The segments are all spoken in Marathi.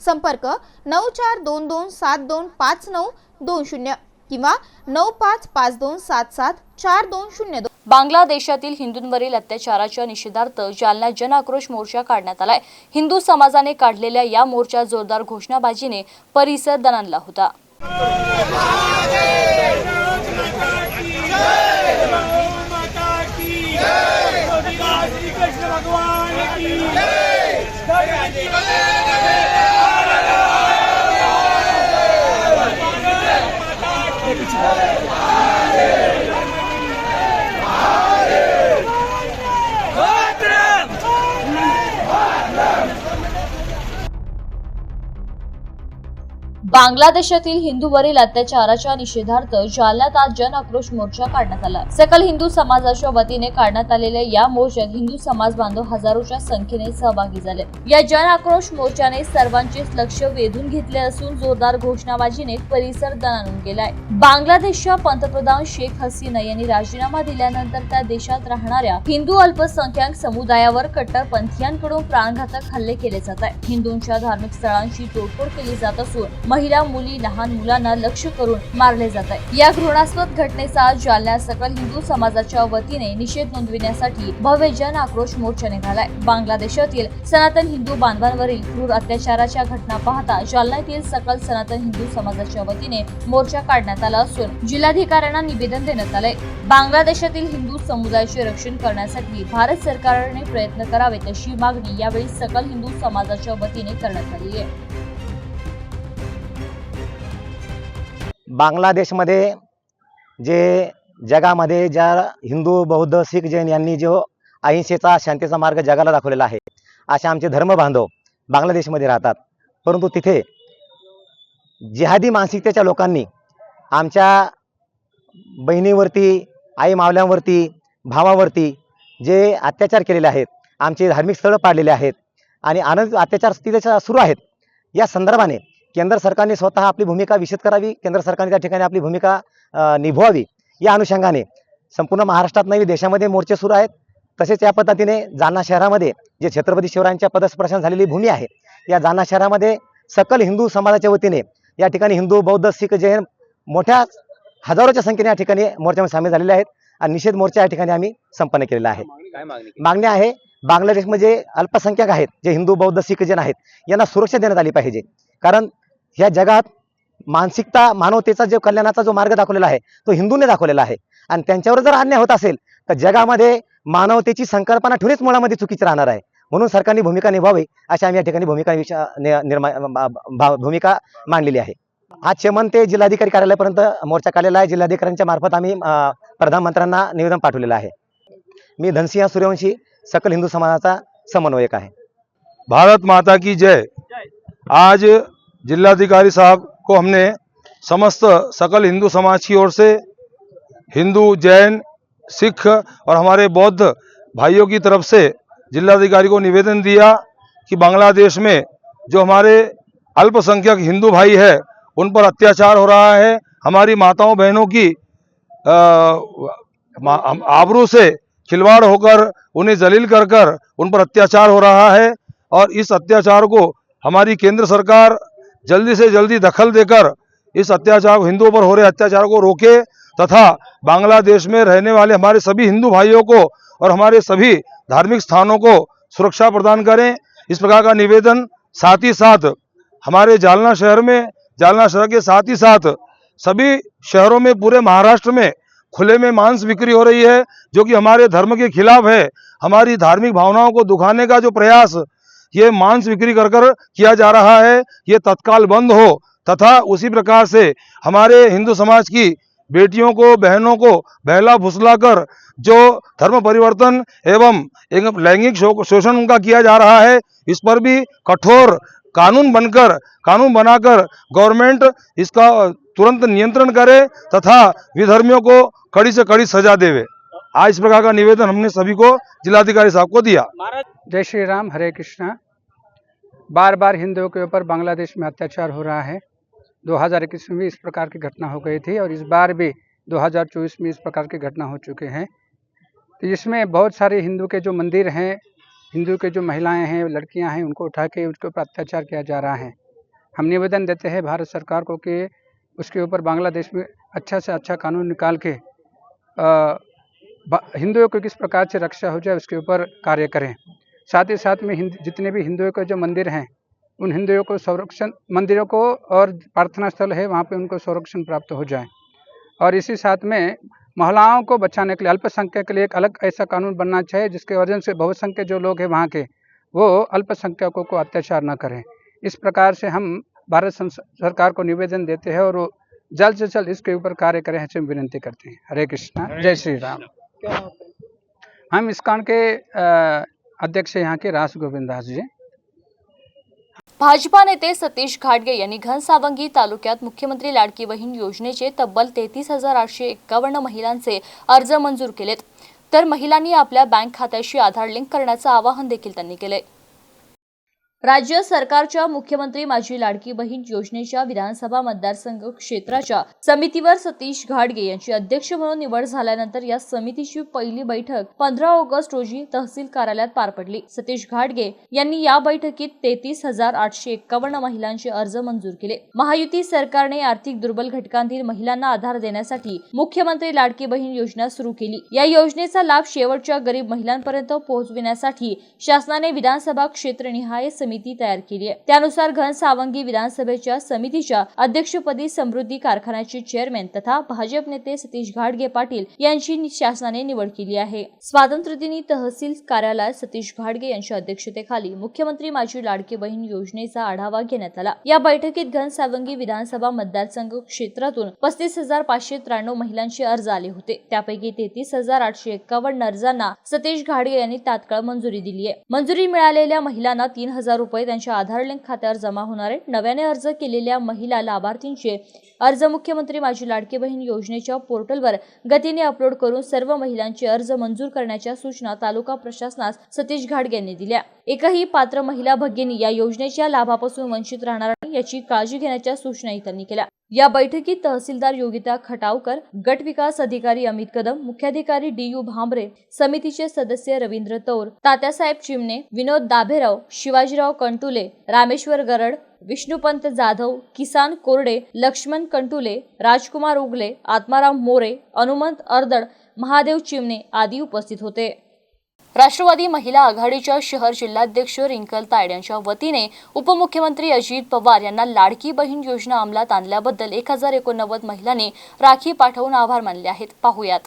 संपर्क नऊ चार दोन दोन सात दोन पाच नऊ दोन शून्य किंवा नऊ पाच पाच दोन सात सात चार दोन शून्य दोन. बांगलादेशातील हिंदूंवरील अत्याचाराच्या निषेधार्थ जालना जन आक्रोश मोर्चा काढण्यात आलाय. हिंदू समाजाने काढलेल्या या मोर्चा जोरदार घोषणाबाजीने परिसर दणाणला होता. माता की जय. श्री कृष्ण भगवान की बांगलादेशातील हिंदूवरील अत्याचाराच्या निषेधार्थ जालन्यात आज जन आक्रोश मोर्चा काढण्यात आला. सकल हिंदू समाजाच्या वतीने काढण्यात आलेल्या या मोर्चात हिंदू समाज बांधव हजारोच्या संख्येने सहभागी झाले. या जन आक्रोश मोर्चाने सर्वांचे लक्ष वेधून घेतले असून जोरदार घोषणाबाजीने परिसर दणाणून गेलाय. बांगलादेशच्या पंतप्रधान शेख हसीना यांनी राजीनामा दिल्यानंतर त्या देशात राहणाऱ्या हिंदू अल्पसंख्याक समुदायावर कट्टरपंथीयांकडून प्राणघातक हल्ले केले जात आहेत. हिंदूंच्या धार्मिक स्थळांची तोडफोड केली जात असून महिला मुली लहान मुलांना लक्ष्य करून मारले जात आहे. या घृणास्पद घटनेचा जालन्यात सकल हिंदू समाजाच्या वतीने निषेध नोंदविण्यासाठी भव्य जन आक्रोश मोर्चा निघालाय बांगलादेशातील सनातन हिंदू बांधवांवरील क्रूर अत्याचाराच्या घटना पाहता जालन्यातील सकल सनातन हिंदू समाजाच्या वतीने मोर्चा काढण्यात आला असून जिल्हाधिकाऱ्यांना निवेदन देण्यात आलंय. बांगलादेशातील हिंदू समुदायाचे रक्षण करण्यासाठी भारत सरकारने प्रयत्न करावेत अशी मागणी यावेळी सकल हिंदू समाजाच्या वतीने करण्यात आली आहे. बांगलादेशमध्ये जे जगामध्ये ज्या हिंदू बौद्ध शीख जैन यांनी जो अहिंसेचा शांतीचा मार्ग जगाला दाखवलेला आहे असे आमचे धर्म बांधव बांगलादेशमध्ये राहतात. परंतु तिथे जिहादी मानसिकतेच्या लोकांनी आमच्या बहिणीवरती आई मावल्यांवरती भावावरती जे अत्याचार केलेले आहेत आमचे धार्मिक स्थळं पाडलेले आहेत आणि अनेक अत्याचार तिथे सुरू आहेत या संदर्भाने केंद्र सरकारने स्वतः आपली भूमिका विषद करावी केंद्र सरकारने त्या ठिकाणी आपली भूमिका निभवावी या अनुषंगाने. संपूर्ण महाराष्ट्रात नवी देशामध्ये मोर्चे सुरू आहेत. तसेच या पद्धतीने जालना शहरामध्ये जे छत्रपती शिवरायांच्या पदस्पर्शन झालेली भूमी आहे या जालना शहरामध्ये सकल हिंदू समाजाच्या वतीने या ठिकाणी हिंदू बौद्ध शीख जैन मोठ्या हजारोच्या संख्येने या ठिकाणी मोर्चामध्ये सामील झालेले आहेत आणि निषेध मोर्चा या ठिकाणी आम्ही संपन्न केलेला आहे. मागणी आहे बांगलादेशमध्ये अल्पसंख्याक आहेत जे हिंदू बौद्ध शीख जैन आहेत यांना सुरक्षा देण्यात आली पाहिजे. कारण ह्या जगात मानसिकता मानवतेचा जो कल्याणाचा जो मार्ग दाखवलेला आहे तो हिंदूने दाखवलेला आहे. आणि त्यांच्यावर जर अन्याय होत असेल तर जगामध्ये मानवतेची संकल्पना ठेवणेच मुळामध्ये चुकीची राहणार आहे. म्हणून सरकारने भूमिका निभावी अशी आम्ही या ठिकाणी भूमिका भूमिका मांडलेली आहे. आज चेमन ते जिल्हाधिकारी कार्यालयापर्यंत मोर्चा काढलेला आहे. जिल्हाधिकाऱ्यांच्या मार्फत आम्ही प्रधानमंत्र्यांना निवेदन पाठवलेलं आहे. मी धनसिंह सूर्यवंशी सकल हिंदू समाजाचा समन्वयक आहे. भारत माता की जय. आज जिलाधिकारी साहब को हमने समस्त सकल हिंदू समाज की ओर से हिंदू, जैन, सिख और हमारे बौद्ध भाइयों की तरफ़ से जिलाधिकारी को निवेदन दिया कि बांग्लादेश में जो हमारे अल्पसंख्यक हिंदू भाई है, उन पर अत्याचार हो रहा है। हमारी माताओं बहनों की आबरू से खिलवाड़ होकर, उन्हें जलील कर कर उन पर अत्याचार हो रहा है और इस अत्याचार को हमारी केंद्र सरकार जल्दी से जल्दी दखल देकर इस अत्याचार हिंदुओं पर हो रहे अत्याचार को रोके तथा बांग्लादेश में रहने वाले हमारे सभी हिंदू भाइयों को और हमारे सभी धार्मिक स्थानों को सुरक्षा प्रदान करें। इस प्रकार का निवेदन साथ ही साथ हमारे जालना शहर में, जालना शहर के साथ ही साथ सभी शहरों में, पूरे महाराष्ट्र में खुले में मांस बिक्री हो रही है, जो कि हमारे धर्म के खिलाफ है। हमारी धार्मिक भावनाओं को दुखाने का जो प्रयास ये मांस बिक्री कर कर किया जा रहा है, ये तत्काल बंद हो। तथा उसी प्रकार से हमारे हिंदू समाज की बेटियों को, बहनों को बहला फुसला कर जो धर्म परिवर्तन एवं लैंगिक शोषण उनका किया जा रहा है, इस पर भी कठोर कानून बनकर, कानून बनाकर गवर्नमेंट इसका तुरंत नियंत्रण करे तथा विधर्मियों को कड़ी से कड़ी सजा देवे। आज इस प्रकार का निवेदन हमने सभी को, जिलाधिकारी साहब को दिया। जय श्री राम, हरे कृष्णा। बार बार हिंदुओं के ऊपर बांग्लादेश में अत्याचार हो रहा है। 2021 में भी इस प्रकार की घटना हो गई थी और इस बार भी 2024 में इस प्रकार की घटना हो चुके हैं। तो इसमें बहुत सारे हिंदू के जो मंदिर हैं, हिंदू के जो महिलाएँ हैं, लड़कियाँ हैं, उनको उठा के उसके ऊपर अत्याचार किया जा रहा है। हम निवेदन देते हैं भारत सरकार को कि उसके ऊपर बांग्लादेश में अच्छा से अच्छा कानून निकाल के हिंदुओं को किस प्रकार से रक्षा हो जाए उसके ऊपर कार्य करें। साथ ही साथ में हिंद जितने भी हिंदुओं के जो मंदिर हैं उन हिंदुओं को संरक्षण मंदिरों को और प्रार्थना स्थल है वहाँ पे उनको संरक्षण प्राप्त हो जाए। और इसी साथ में महिलाओं को बचाने के लिए अल्पसंख्यक के लिए एक अलग ऐसा कानून बनना चाहिए जिसके वजह से बहुसंख्यक जो लोग हैं वहाँ के वो अल्पसंख्यकों को अत्याचार न करें। इस प्रकार से हम भारत सरकार को निवेदन देते हैं और वो जल्द से जल्द इसके ऊपर कार्य करें ऐसे विनंती करते हैं। हरे कृष्णा। जय श्री राम। हम इस्कॉन के अ, अध्यक्ष यहाँ के रास गोविंद दास जी भाजपा नेते सतीश घाटगे यांनी घनसावंगी तालुक्यात मुख्यमंत्री लाडकी बहीण योजनेचे तब्बल तेहतीस हजार आठशे एक्कावन्न महिलांचे अर्ज मंजूर केलेत. तर महिलांनी आपल्या बँक खात्याशी आधार लिंक करण्याचं आवाहन देखील त्यांनी केलंय. राज्य सरकारच्या मुख्यमंत्री माझी लाडकी बहीण योजनेच्या विधानसभा मतदारसंघ क्षेत्राच्या समितीवर सतीश घाडगे यांची अध्यक्ष म्हणून निवड झाल्यानंतर या समितीची पहिली बैठक पंधरा ऑगस्ट रोजी तहसील कार्यालयात पार पडली. सतीश घाडगे यांनी या बैठकीत तेहतीस हजार आठशे एक्कावन्न महिलांचे अर्ज मंजूर केले. महायुती सरकारने आर्थिक दुर्बल घटकांतील महिलांना आधार देण्यासाठी मुख्यमंत्री लाडकी बहीण योजना सुरू केली. या योजनेचा लाभ शेवटच्या गरीब महिलांपर्यंत पोहोचविण्यासाठी शासनाने विधानसभा क्षेत्रनिहाय समिती तयार केली आहे. त्यानुसार घन सावंगी विधानसभेच्या समितीच्या अध्यक्षपदी समृद्धी कारखान्याचे चेअरमॅन तथा भाजप नेते सतीश घाटगे पाटील यांची शासनाने निवड केली आहे. स्वातंत्र्यदिनी तहसील कार्यालयात सतीश घाटगे यांच्या अध्यक्षतेखाली मुख्यमंत्री माझी लाडकी बहीण योजनेचा आढावा घेण्यात आला. या बैठकीत घनसावंगी विधानसभा मतदारसंघ क्षेत्रातून पस्तीस हजार पाचशे त्र्याण्णव महिलांचे अर्ज आले होते. त्यापैकी तेहतीस हजार आठशे एक्कावन्न अर्जांना सतीश घाडगे यांनी तात्काळ मंजुरी दिली आहे. मंजुरी मिळालेल्या महिलांना तीन हजार रुपये त्यांच्या आधार लिंक खात्यावर जमा होणार आहेत. नव्याने अर्ज केलेल्या महिला लाभार्थींचे अर्ज मुख्यमंत्री माझी लाडकी बहीण योजनेच्या पोर्टलवर गतीने अपलोड करून सर्व महिलांचे अर्ज मंजूर करण्याच्या सूचना तालुका प्रशासनास सतीश घाडगे यांनी दिल्या. एकही पात्र महिला भगिनी या योजनेच्या लाभापासून वंचित राहणार नाही याची काळजी घेण्याच्या सूचनाही त्यांनी केल्या. या बैठकीत तहसीलदार योगिता खटावकर गट विकास अधिकारी अमित कदम मुख्याधिकारी डी यू भांबरे समितीचे सदस्य रवींद्र तौर तात्यासाहेब चिमणे विनोद दाभेराव शिवाजीराव कंटुले रामेश्वर गरड विष्णुपंत जाधव किसान कोरडे लक्ष्मण कंटुले राजकुमार उगले आत्माराम मोरे हनुमंत अर्दड महादेव चिमणे आदी उपस्थित होते. राष्ट्रवादी महिला आघाडीच्या शहर जिल्हाध्यक्ष रिंकल तायड यांच्या वतीने उपमुख्यमंत्री अजित पवार यांना लाडकी बहीण योजना अंमलात आणल्याबद्दल एक हजार एकोणनव्वद महिलांनी राखी पाठवून आभार मानले आहेत. पाहुयात.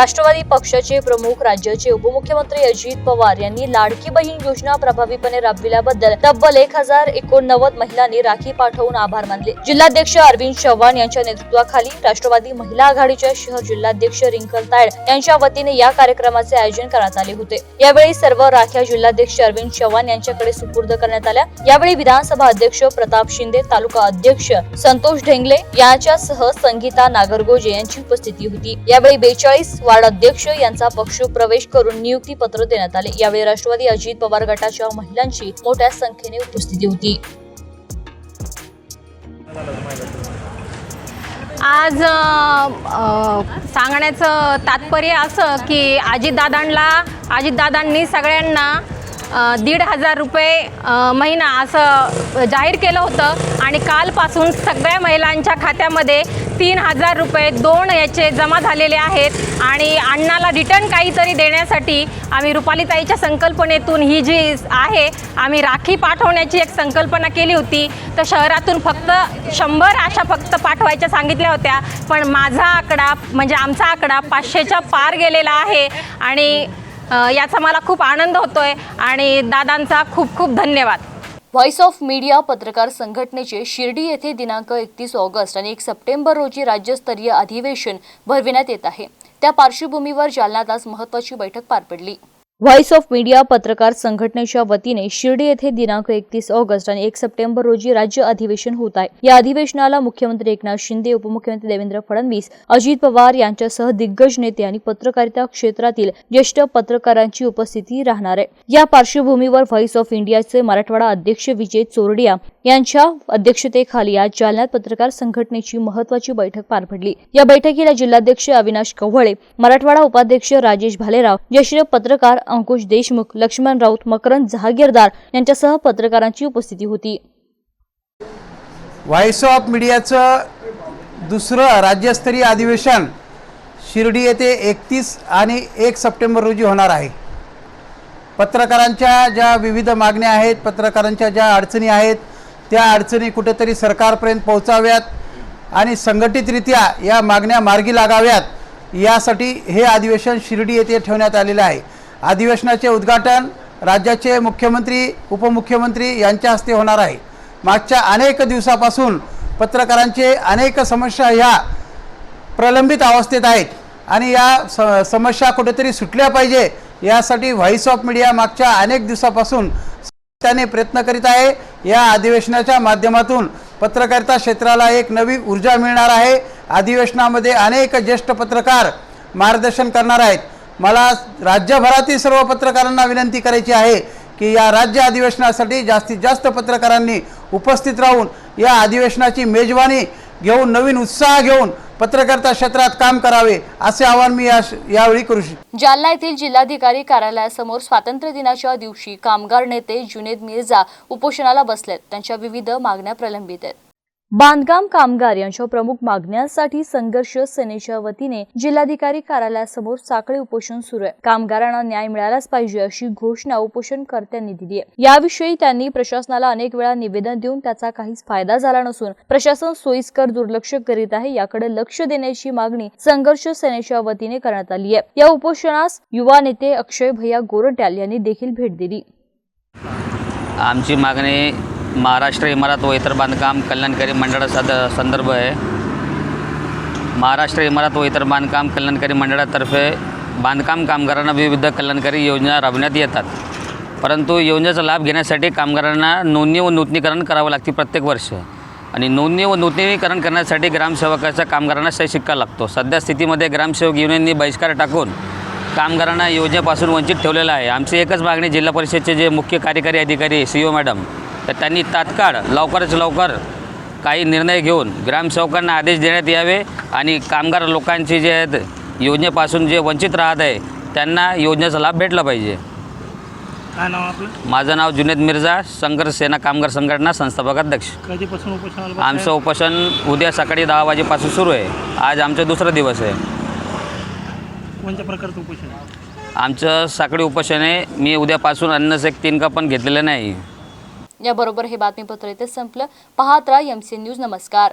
राष्ट्रवादी पक्षाचे प्रमुख राज्याचे उपमुख्यमंत्री अजित पवार यांनी लाडकी बहीण योजना प्रभावीपणे राबविल्याबद्दल तब्बल एक हजार एकोणनव्वद महिलांनी राखी पाठवून आभार मानले. जिल्हाध्यक्ष अरविंद चव्हाण यांच्या नेतृत्वाखाली राष्ट्रवादी महिला आघाडीच्या शहर जिल्हाध्यक्ष रिंकल तायड यांच्या वतीने या कार्यक्रमाचे आयोजन करण्यात आले होते. यावेळी सर्व राख्या जिल्हाध्यक्ष अरविंद चव्हाण यांच्याकडे सुपूर्द करण्यात आल्या. यावेळी विधानसभा अध्यक्ष प्रताप शिंदे तालुका अध्यक्ष संतोष ढेंगले यांच्यासह संगीता नागरगोजे यांची उपस्थिती होती. यावेळी बेचाळीस वार्ड अध्यक्ष यांचा पक्ष प्रवेश करून नियुक्ती पत्र देण्यात आले. यावेळी राष्ट्रवादी अजित पवार गटाच्या महिलांची मोठ्या संख्येने उपस्थिती होती. आज सांगण्याचं तात्पर्य असं की अजितदादांना अजितदादांनी सगळ्यांना दीड हजार रुपये महिना असं जाहीर केलं होतं आणि कालपासून सगळ्या महिलांच्या खात्यामध्ये तीन हजार रुपये दोन याचे जमा झालेले आहेत आणि अण्णाला रिटर्न काहीतरी देण्यासाठी आम्ही रुपालीताईच्या संकल्पनेतून ही जी आहे आम्ही राखी पाठवण्याची एक संकल्पना केली होती. तर शहरातून फक्त शंभर अशा फक्त पाठवायच्या सांगितल्या होत्या पण माझा आकडा म्हणजे आमचा आकडा पाचशेच्या पार गेलेला आहे आणि याचा मला खूप आनंद होतोय आणि दादांचा खूप खूप धन्यवाद. व्हॉइस ऑफ मीडिया पत्रकार संघटनेचे शिर्डी येथे दिनांक एकतीस ऑगस्ट आणि एक सप्टेंबर रोजी राज्यस्तरीय अधिवेशन भरविण्यात येत आहे. त्या पार्श्वभूमीवर जालन्यात आज महत्वाची बैठक पार पडली. व्हॉइस ऑफ मीडिया पत्रकार संघटनेच्या वतीने शिर्डी येथे दिनांक एकतीस ऑगस्ट आणि एक सप्टेंबर रोजी राज्य अधिवेशन होत आहे. या अधिवेशनाला मुख्यमंत्री एकनाथ शिंदे उपमुख्यमंत्री देवेंद्र फडणवीस अजित पवार यांच्यासह दिग्गज नेते आणि पत्रकारिता क्षेत्रातील ज्येष्ठ पत्रकारांची उपस्थिती राहणार आहे. या पार्श्वभूमीवर व्हॉइस ऑफ इंडियाचे मराठवाडा अध्यक्ष विजय चोरडिया यांच्या अध्यक्षतेखाली आज जालन्यात पत्रकार संघटनेची महत्वाची बैठक पार पडली. या बैठकीला जिल्हाध्यक्ष अविनाश कव्हळे मराठवाडा उपाध्यक्ष राजेश भालेराव ज्येष्ठ पत्रकार अंकुश देशमुख लक्ष्मण राऊत मकरंद जहागीरदार यांच्यासह पत्रकारांची उपस्थिती होती. व्हॉइस ऑफ मीडियाचं दुसरं राज्यस्तरीय अधिवेशन शिर्डी येथे एकतीस आणि एक सप्टेंबर रोजी होणार आहे. पत्रकारांच्या ज्या विविध मागण्या आहेत पत्रकारांच्या ज्या अडचणी आहेत त्या अडचणी कुठेतरी सरकारपर्यंत पोहोचाव्यात आणि संघटितरित्या या मागण्या मार्गी लागाव्यात यासाठी हे अधिवेशन शिर्डी येथे ठेवण्यात आलेलं आहे. अधिवेशनाचे उद्घाटन राज्याचे मुख्यमंत्री उपमुख्यमंत्री यांच्या हस्ते होणार आहे. मागच्या अनेक दिवसापासून पत्रकारांचे अनेक समस्या ह्या प्रलंबित अवस्थेत आहेत आणि या स समस्या कुठेतरी सुटल्या पाहिजे यासाठी व्हॉइस ऑफ मीडिया मागच्या अनेक दिवसापासून त्याने प्रयत्न करीत आहे. या अधिवेशनाच्या माध्यमातून पत्रकारिता क्षेत्राला एक नवी ऊर्जा मिळणार आहे. अधिवेशनामध्ये अनेक ज्येष्ठ पत्रकार मार्गदर्शन करणार आहेत. मला राज्यभरातील सर्व पत्रकारांना विनंती करायची आहे की या राज्य अधिवेशनासाठी जास्तीत जास्त पत्रकारांनी उपस्थित राहून या अधिवेशनाची मेजवानी घेऊन नवीन उत्साह घेऊन पत्रकारिता क्षेत्रात काम करावे असे आवाहन मी या यावेळी करू शकतो जालना येथील जिल्हाधिकारी कार्यालयासमोर स्वातंत्र्य दिनाच्या दिवशी कामगार नेते जुनेद मिर्झा उपोषणाला बसलेत. त्यांच्या विविध मागण्या प्रलंबित आहेत. बांधकाम कामगार यांच्या प्रमुख मागण्यांसाठी संघर्ष सेनेच्या वतीने जिल्हाधिकारी कार्यालयासमोर साखळी उपोषण सुरू आहे. कामगारांना न्याय मिळालाच पाहिजे अशी घोषणा उपोषणकर्त्यांनी दिली आहे. याविषयी त्यांनी प्रशासनाला अनेक वेळा निवेदन देऊन त्याचा काहीच फायदा झाला नसून प्रशासन सोयीस्कर दुर्लक्ष करीत आहे याकडे लक्ष देण्याची मागणी संघर्ष सेनेच्या वतीने करण्यात आली आहे. या उपोषणास युवा नेते अक्षय भैया गोरट्याल यांनी देखील भेट दिली. आमची मागणी महाराष्ट्र इमारत व इतर बांधकाम कल्याणकारी मंडळाचा संदर्भ आहे. महाराष्ट्र इमारत व इतर बांधकाम कल्याणकारी मंडळातर्फे बांधकाम कामगारांना विविध कल्याणकारी योजना राबवण्यात येतात. परंतु योजनेचा लाभ घेण्यासाठी कामगारांना नोंदणी व नूतनीकरण करावं लागते प्रत्येक वर्ष. आणि नोंदणी व नूतनीकरण करण्यासाठी ग्रामसेवकाचा कामगारांना सही लागतो. सध्या स्थितीमध्ये ग्रामसेवक युनियननी बहिष्कार टाकून कामगारांना योजनेपासून वंचित ठेवलेलं आहे. आमची एकच मागणी जिल्हा परिषदचे जे मुख्य कार्यकारी अधिकारी सी ओ मॅडम तर त्यांनी तात्काळ लवकरच लवकर काही निर्णय घेऊन ग्रामसेवकांना आदेश देण्यात यावे आणि कामगार लोकांची जे आहेत योजनेपासून जे वंचित राहत आहे त्यांना योजनेचा लाभ भेटला पाहिजे. काय नाव आपलं? माझं नाव जुनेद मिर्झा संघर्ष सेना कामगार संघटना संस्थापक अध्यक्ष. कधीपासून उपोषणाला? आमचं उपोषण उद्या सकाळी दहा वाजेपासून सुरू आहे. आज आमचा दुसरा दिवस आहे. कोणत्या प्रकारचं उपोषण? आमचं साखळी उपोषण आहे. मी उद्यापासून अन्नच एक तीन का पण घेतलेलं नाही. याबरोबर हे बातमीपत्र इथे संपलं. पाहत राहा एमसी न्यूज नमस्कार.